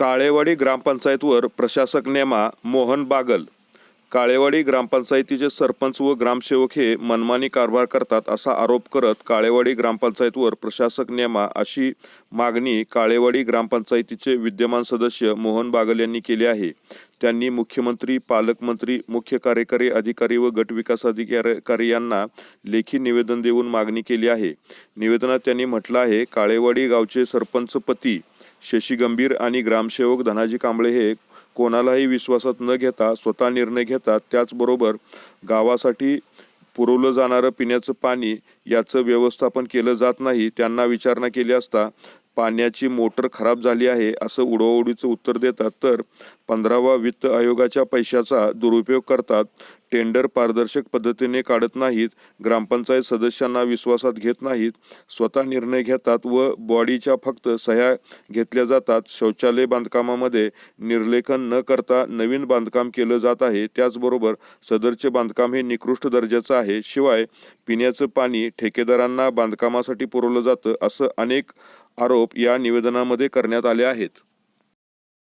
काळेवाडी ग्रामपंचायतवर प्रशासक नेमा मोहन बागल काळेवाडी ग्रामपंचायतीचे सरपंच व ग्रामसेवक हे मनमानी कारभार करतात असा आरोप करत काळेवाडी ग्रामपंचायतवर प्रशासक नेमा अशी मागणी काळेवाडी ग्रामपंचायतीचे विद्यमान सदस्य मोहन बागल यांनी केली आहे. त्यांनी मुख्यमंत्री पालकमंत्री मुख्य कार्यकारी अधिकारी व गटविकास अधिकारी यांना लेखी निवेदन देऊन मागणी केली आहे. निवेदनात त्यांनी म्हटलं आहे काळेवाडी गावचे सरपंच पती शशी गंभीर आणि ग्रामसेवक धनाजी कांबळे हे कोणालाही विश्वासात न घेता स्वतः निर्णय घेतात त्याचबरोबर गावासाठी पुरवलं जाणारं पिण्याचं पाणी याचं व्यवस्थापन केलं जात नाही त्यांना विचारणा केली असता पाण्याची मोटर खराब झाली आहे असं उडवाउडीचं उत्तर देतात. तर पंधरावा वित्त आयोगाच्या पैशाचा दुरुपयोग करतात. टेंडर पारदर्शक पद्धतीने काढत नाहीत. ग्रामपंचायत सदस्यांना विश्वासात घेत नाहीत. स्वतः निर्णय घेतात व बॉडीच्या फक्त सह्या घेतल्या जातात. शौचालय बांधकामामध्ये निर्लेखन न करता नवीन बांधकाम केलं जात आहे. त्याचबरोबर सदरचे बांधकाम हे निकृष्ट दर्जाचं आहे. शिवाय पिण्याचं पाणी ठेकेदारांना बांधकामासाठी पुरवलं जातं असं अनेक आरोप या निवेदनामध्ये करण्यात आले आहेत.